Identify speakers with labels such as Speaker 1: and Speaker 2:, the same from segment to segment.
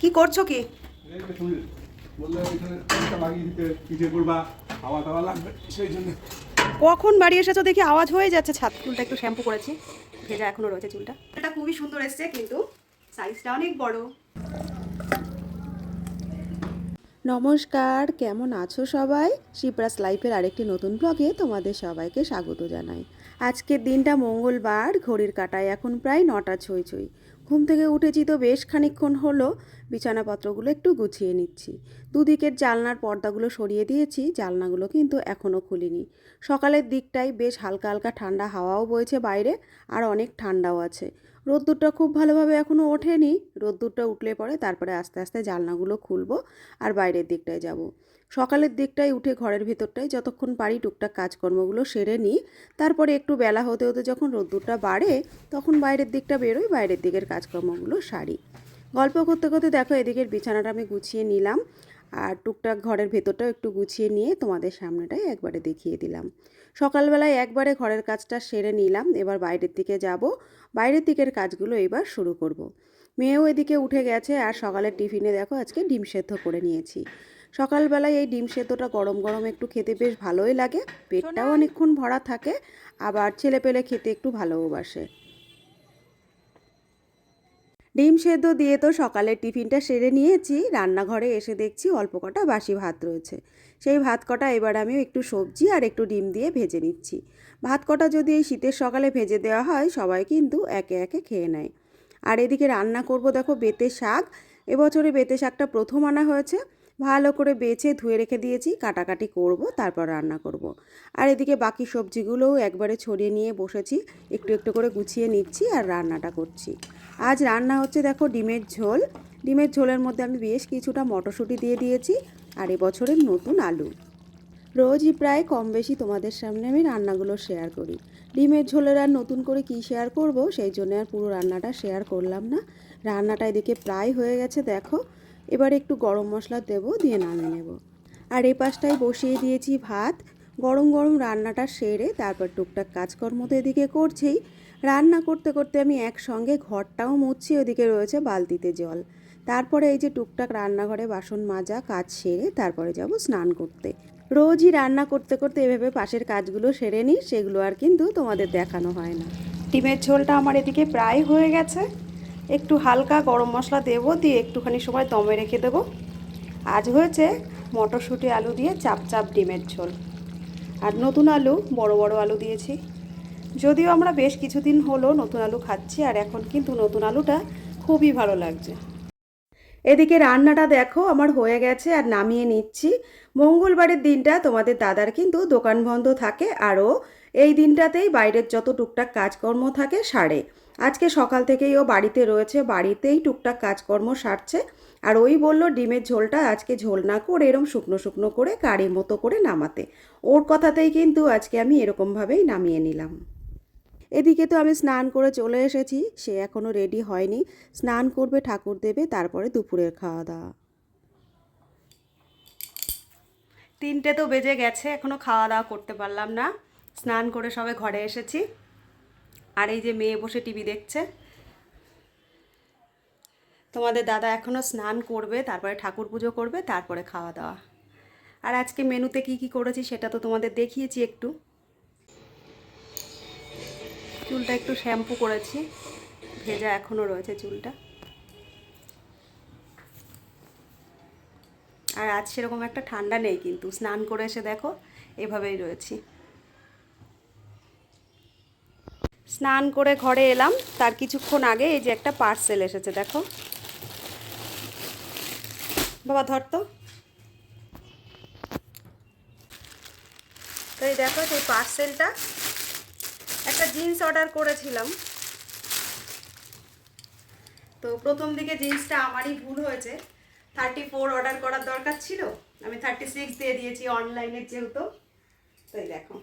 Speaker 1: কি করছ কি? কখন বাড়ি এসেছ দেখি আওয়াজ হয়ে যাচ্ছে। ছাদ চুলটা একটু শ্যাম্পু করেছি। ভেজা এখনও রয়েছে চুলটা। এটা খুবই সুন্দর এসছে, কিন্তু সাইজটা অনেক বড়। নমস্কার, কেমন আছো সবাই? শিপ্রাস লাইফের আরেকটি নতুন ব্লগে তোমাদের সবাইকে স্বাগত জানাই। আজকের দিনটা মঙ্গলবার, ঘড়ির কাটায় এখন প্রায় নটা ছই ছই। ঘুম থেকে উঠেছি তো বেশ খানিকক্ষণ হলো। বিছানাপত্রগুলো একটু গুছিয়ে নিচ্ছি। দুদিকের জালনার পর্দাগুলো সরিয়ে দিয়েছি জালনাগুলো কিন্তু এখনও খুলিনি। সকালের দিকটায় বেশ হালকা হালকা ঠান্ডা হাওয়াও বইছে বাইরে, আর অনেক ঠান্ডাও আছে। রোদ্দুরটা খুব ভালোভাবে এখনও ওঠেনি। রোদ্দুরটা উঠলে পরে তারপরে আস্তে আস্তে জালনাগুলো খুলবো আর বাইরের দিকটায় যাব। সকালের দিকটায় উঠে ঘরের ভিতরটায় যতক্ষণ পারি টুকটাক কাজকর্মগুলো সেরে নিই। তারপরে একটু বেলা হতে হতে যখন রোদ্দুরটা বাড়ে, তখন বাইরের দিকটা বেরোই, বাইরের দিকের কাজকর্মগুলো সারি। গল্প করতে করতে দেখো এদিকের বিছানাটা আমি গুছিয়ে নিলাম আর টুকটাক ঘরের ভেতরটাও একটু গুছিয়ে নিয়ে তোমাদের সামনেটাই একবারে দেখিয়ে দিলাম। সকালবেলায় একবারে ঘরের কাজটা সেরে নিলাম এবার বাইরের দিকে যাব। বাইরের দিকের কাজগুলো এবার শুরু করব। মেয়েও এদিকে উঠে গেছে আর সকালের টিফিনে দেখো আজকে ডিম সেদ্ধ করে নিয়েছি। সকালবেলায় এই ডিম সেদ্ধটা গরম গরম একটু খেতে বেশ ভালোই লাগে পেটটাও অনেকক্ষণ ভরা থাকে আবার ছেলে পেলে খেতে একটু ভালোবাসে ডিম সেদ্ধ দিয়ে তো সকালের টিফিনটা সেরে নিয়েছি। রান্নাঘরে এসে দেখছি অল্প কটা বাসি ভাত রয়েছে। সেই ভাত কটা এবার আমি একটু সবজি আর একটু ডিম দিয়ে ভেজে নিচ্ছি। ভাত কটা যদি এই শীতের সকালে ভেজে দেওয়া হয়, সবাই কিন্তু একে একে খেয়ে নেয়। আর এদিকে রান্না করব দেখো বেতে শাক। এবছরে বেতে শাকটা প্রথম আনা হয়েছে। ভালো করে বেছে ধুয়ে রেখে দিয়েছি, কাটাকাটি করব, তারপর রান্না করব। আর এদিকে বাকি সবজিগুলোও একবারে ছড়িয়ে নিয়ে বসেছি, একটু একটু করে গুছিয়ে নিচ্ছি আর রান্নাটা করছি। আজ রান্না হচ্ছে দেখো ডিমের ঝোল। ডিমের ঝোলের মধ্যে আমি বেশ কিছুটা মটরশুঁটি দিয়ে দিয়েছি আর এবছরের নতুন আলু। রোজই প্রায় কম বেশি তোমাদের সামনে আমি রান্নাগুলো শেয়ার করি। ডিমের ঝোলের আর নতুন করে কি শেয়ার করব, সেই জন্য আর পুরো রান্নাটা শেয়ার করলাম না। রান্নাটা এদিকে প্রায় হয়ে গেছে, দেখো। এবার একটু গরম মশলা দেব, দিয়ে নামিয়ে নেব। আর এই পাশটায় বসিয়ে দিয়েছি ভাত। গরম গরম রান্নাটা সেরে তারপর টুকটাক কাজকর্ম তো এদিকে করছেই। রান্না করতে করতে আমি একসঙ্গে ঘরটাও মুছছি, ওদিকে রয়েছে বালতিতে জল। তারপরে এই যে টুকটাক রান্নাঘরে বাসন মাজা, কাজ সেরে তারপরে যাব স্নান করতে। রোজই রান্না করতে করতে এভাবে পাশের কাজগুলো সেরে নিই, সেগুলো আর কিন্তু তোমাদের দেখানো হয় না। ডিমের ঝোলটা আমার এদিকে প্রায় হয়ে গেছে। একটু হালকা গরম মশলা দেব, দিয়ে একটুখানি সময় দমে রেখে দেব। আজ হয়েছে মটরশুঁটি আলু দিয়ে চাপ চাপ ডিমের ঝোল। আর নতুন আলু, বড় বড় আলু দিয়েছি। যদিও আমরা বেশ কিছুদিন হলো নতুন আলু খাচ্ছি, আর এখন কিন্তু নতুন আলুটা খুবই ভালো লাগছে। এদিকে রান্নাটা দেখো, আমার হয়ে গেছে আর নামিয়ে নিচ্ছি। মঙ্গলবারের দিনটা তোমাদের দাদার কিন্তু দোকান বন্ধ থাকে, আরও এই দিনটাতেই বাইরের যত টুকটাক কাজকর্ম থাকে সারে। আজকে সকাল থেকেই ও বাড়িতে রয়েছে, বাড়িতেই টুকটাক কাজকর্ম সারছে। আর ওই বলল, ডিমের ঝোলটা আজকে ঝোল না করে এরম শুকনো শুকনো করে কারি মতো করে নামাতে। ওর কথাতেই কিন্তু আজকে আমি এরকমভাবেই নামিয়ে নিলাম। এদিকে তো আমি স্নান করে চলে এসেছি, সে এখনও রেডি হয়নি। স্নান করবে, ঠাকুর দেবে, তারপরে দুপুরের খাওয়া দাওয়া। তিনটে তো বেজে গেছে এখনও খাওয়া দাওয়া করতে পারলাম না। স্নান করে সবে ঘরে এসেছি। আর এই যে মেয়ে বসে টিভি দেখছে। তোমাদের দাদা এখনও স্নান করবে, তারপরে ঠাকুর পুজো করবে, তারপরে খাওয়া দাওয়া। আর আজকে মেনুতে কি কি করেছি সেটা তো তোমাদের দেখিয়েছি একটু। চুলটা একটু শ্যাম্পু করেছি। ভেজা এখনও রয়েছে চুলটা। আর আজ সেরকম একটা ঠান্ডা নেই কিন্তু। স্নান করে এসে দেখো, এভাবেই রয়েছি। স্নান করে ঘরে এলাম। তার কিছুক্ষণ আগে এই যে একটা পার্সেল এসেছে, দেখো। বাবা, ধর তো এই দেখো সেই পার্সেলটা। জিন্স অর্ডার করেছিলাম। তো প্রথম দিকে জিন্সটা আমারই ভুল হয়েছে। থার্টি ফোর অর্ডার করার দরকার ছিল। আমি থার্টি সিক্স দিয়ে দিয়েছি অনলাইনের যেহেতু। তো এই দেখো।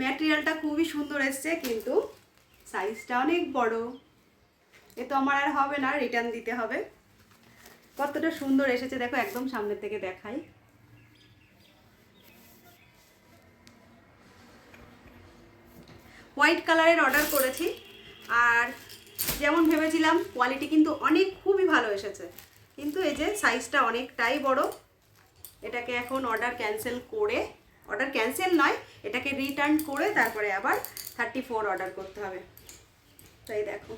Speaker 1: ম্যাটেরিয়ালটা খুবই সুন্দর এসছে, কিন্তু সাইজটা অনেক বড়। এ তো আমার আর হবে না রিটার্ন দিতে হবে। কতটা সুন্দর এসেছে, দেখো, একদম সামনের থেকে দেখাই। হোয়াইট কালারের অর্ডার করেছি। আর যেমন ভেবেছিলাম, কোয়ালিটি কিন্তু অনেক খুবই ভালো এসেছে। কিন্তু এই যে সাইজটা অনেকটাই বড়, এটাকে এখন অর্ডার ক্যান্সেল করে, অর্ডার ক্যান্সেল নয়, এটাকে রিটার্ন করে তারপরে আবার থার্টি ফোর অর্ডার করতে হবে। তাই দেখো।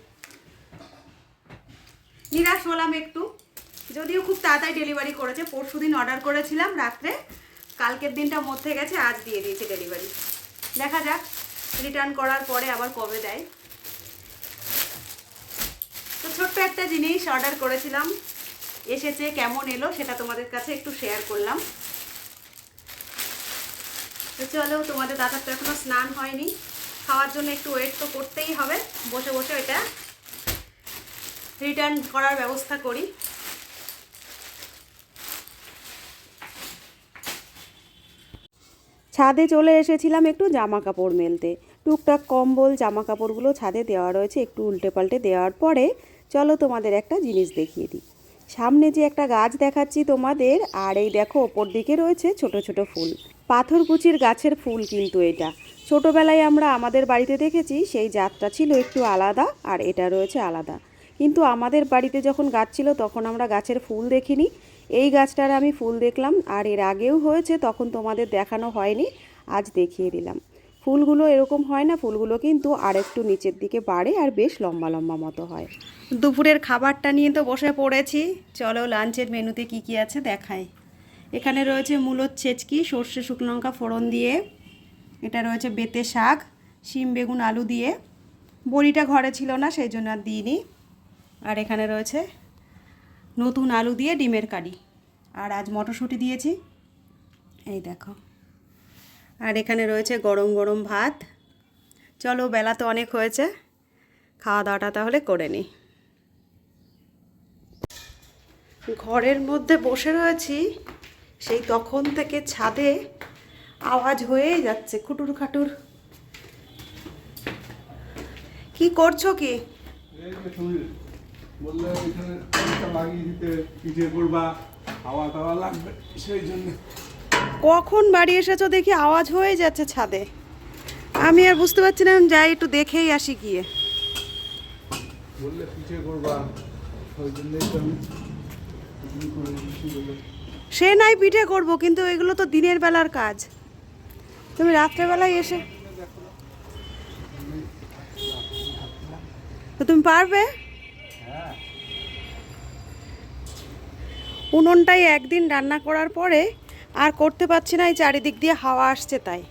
Speaker 1: নিরাশ হলাম একটু, যদিও খুব তাড়াতাড়ি ডেলিভারি করেছে পরশু দিন অর্ডার করেছিলাম রাত্রে, কালকের দিনটা মধ্যে গেছে, আজ দিয়ে দিয়েছে ডেলিভারি। দেখা যাক। রিটার্ন করার পরে আবার কবে দেয়? তো ছোট্ট একটা জিনিস অর্ডার করেছিলাম। এসেছে, কেমন এলো সেটা তোমাদের কাছে একটু শেয়ার করলাম। তো চলো, তোমাদের দাদার তো এখনও স্নান হয়নি। খাওয়ার জন্য একটু ওয়েট তো করতেই হবে। বসে বসে এটা রিটার্ন করার ব্যবস্থা করি। ছাদে চলে এসেছিলাম একটু জামা কাপড় মেলতে। টুকটাক কম্বল জামা কাপড়গুলো ছাদে দেওয়া রয়েছে, একটু উল্টে পাল্টে দেওয়ার পরে চলো তোমাদের একটা জিনিস দেখিয়ে দিই। সামনে যে একটা গাছ দেখাচ্ছি তোমাদের, আর এই দেখো ওপর দিকে রয়েছে ছোট ছোট ফুল। পাথরকুচির গাছের ফুল কিন্তু এটা। ছোটোবেলায় আমরা আমাদের বাড়িতে দেখেছি, সেই জাতটা ছিল একটু আলাদা আর এটা রয়েছে আলাদা। কিন্তু আমাদের বাড়িতে যখন গাছ ছিল, তখন আমরা গাছের ফুল দেখিনি। এই গাছটার আমি ফুল দেখলাম, আর এর আগেও হয়েছে, তখন তোমাদের দেখানো হয়নি, আজ দেখিয়ে দিলাম। ফুলগুলো এরকম হয় না, ফুলগুলো কিন্তু আর একটু নিচের দিকে বাড়ে আর বেশ লম্বা লম্বা মতো হয়। দুপুরের খাবারটা নিয়ে তো বসে পড়েছি। চলো লাঞ্চের মেনুতে কি কি আছে দেখাই। এখানে রয়েছে মূলত ছেচকি, সর্ষে, শুকনো লঙ্কা ফোড়ন দিয়ে। এটা রয়েছে বেতে শাক, শিম, বেগুন, আলু দিয়ে। বড়িটা ঘরে ছিল না, সেই জন্য আর দিইনি। আর এখানে রয়েছে নতুন আলু দিয়ে ডিমের কারি। আর আজ মটরশুঁটি দিয়েছি। এই দেখো। আর এখানে রয়েছে গরম গরম ভাত। চলো, বেলা তো অনেক হয়েছে। খাওয়া দাওয়াটা তাহলে করে নিই। ঘরের মধ্যে বসে রয়েছি, সেই তখন থেকে ছাদে আওয়াজ হয়েই যাচ্ছে, খুটুর খাটুর। কি করছ কি?
Speaker 2: বললে একটা লাগিয়ে দিতে পিঠে করবা? হাওয়া টাওয়া লাগবে। সেই জন্য
Speaker 1: কখন বাড়ি এসেছ দেখি আওয়াজ হয়ে যাচ্ছে ছাদে। আমি আর বুঝতে পারছি না যাই একটু দেখেই আসি গিয়ে।
Speaker 2: বললে পিঠে করবা? ওই জন্যই তো
Speaker 1: সে নাই পিঠে করব কিন্তু এগুলো তো দিনের বেলার কাজ। তুমি রাত্রেবেলায় এসে তো তুমি পারবে? উনুনটাই একদিন রান্না করার পরে আর করতে পারছি না এই চারিদিক দিয়ে হাওয়া আসছে তাই।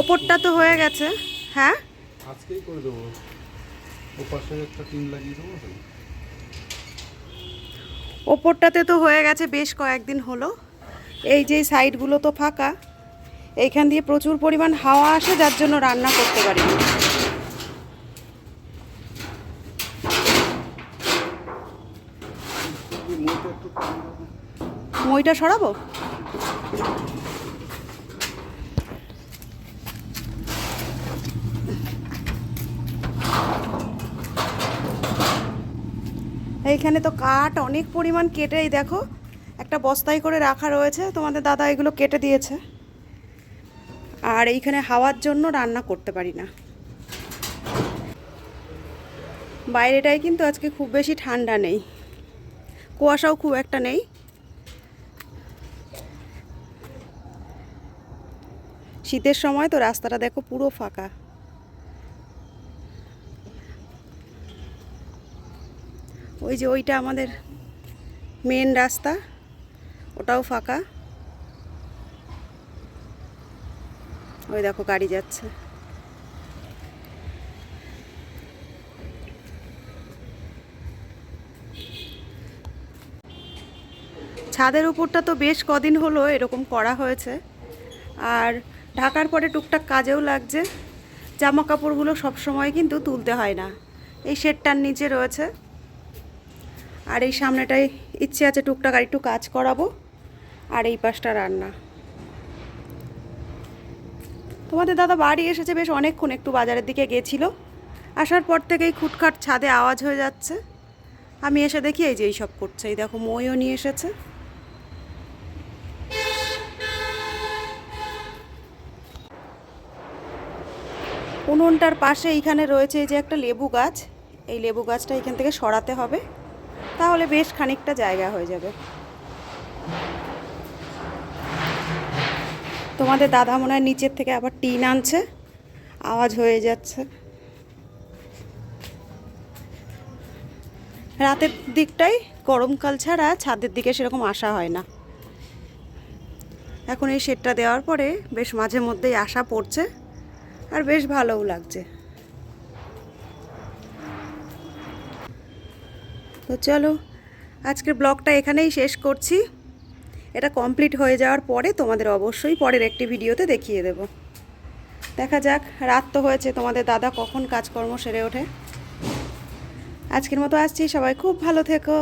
Speaker 1: ওপরটা তো হয়ে গেছে। হ্যাঁ?
Speaker 2: আজকেই করে দেবো। ও পাশে একটা টিন লাগিয়ে দেবো।
Speaker 1: ওপরটাতে তো হয়ে গেছে বেশ কয়েকদিন হলো। এই যে সাইডগুলো তো ফাঁকা এইখান দিয়ে প্রচুর পরিমাণ হাওয়া আসে যার জন্য রান্না করতে পারি না।
Speaker 2: এই মোটা একটু কম দাও।
Speaker 1: মইটা সরাবো? এইখানে তো কাঠ অনেক পরিমাণ কেটেই দেখো, একটা বস্তায় করে রাখা রয়েছে। তোমাদের দাদা এগুলো কেটে দিয়েছে। আর এইখানে হাওয়ার জন্য রান্না করতে পারি না। বাইরেটাই কিন্তু আজকে খুব বেশি ঠান্ডা নেই। কুয়াশাও খুব একটা নেই। শীতের সময় তো রাস্তাটা দেখো পুরো ফাঁকা। ওই যে ওইটা আমাদের মেন রাস্তা, ওটাও ফাঁকা। ওই দেখো গাড়ি যাচ্ছে। ছাদের উপরটা তো বেশ কদিন হলো এরকম করা হয়েছে। আর ঢাকার পরে টুকটাক কাজেও লাগছে। জামা কাপড়গুলো সব সময় কিন্তু তুলতে হয় না। এই শেডটার নিচে রয়েছে। আর এই সামনেটাই ইচ্ছে আছে টুকটাক আর একটু কাজ করাবো। আর এই পাশটা রান্না। তোমাদের দাদা বাড়ি এসেছে বেশ অনেকক্ষণ একটু বাজারের দিকে গেছিল। আসার পর থেকেই খুটখাট ছাদে আওয়াজ হয়ে যাচ্ছে। আমি এসে দেখি এই যে এইসব করছে। এই দেখো মইও নিয়ে এসেছে। উনুনটার পাশে এইখানে রয়েছে এই যে একটা লেবু গাছ। এই লেবু গাছটা এখান থেকে সরাতে হবে। তাহলে বেশ খানিকটা জায়গা হয়ে যাবে। তোমাদের দাদা মনে হয় নিচের থেকে আবার টিন আনছে। আওয়াজ হয়ে যাচ্ছে। রাতের দিকটাই গরমকাল ছাড়া ছাদের দিকে সেরকম আসা হয় না। এখন এই শেডটা দেওয়ার পরে বেশ মাঝে মধ্যেই আসা পড়ছে। আর বেশ ভালোও লাগছে। তো চলো, আজকের ব্লগটা এখানেই শেষ করছি। এটা কমপ্লিট হয়ে যাওয়ার পরে তোমাদের অবশ্যই পরের একটি ভিডিওতে দেখিয়ে দেব। দেখা যাক, রাত তো হয়েছে, তোমাদের দাদা কখন কাজকর্ম সেরে ওঠে। আজকের মতো আসছি, সবাই খুব ভালো থেকো।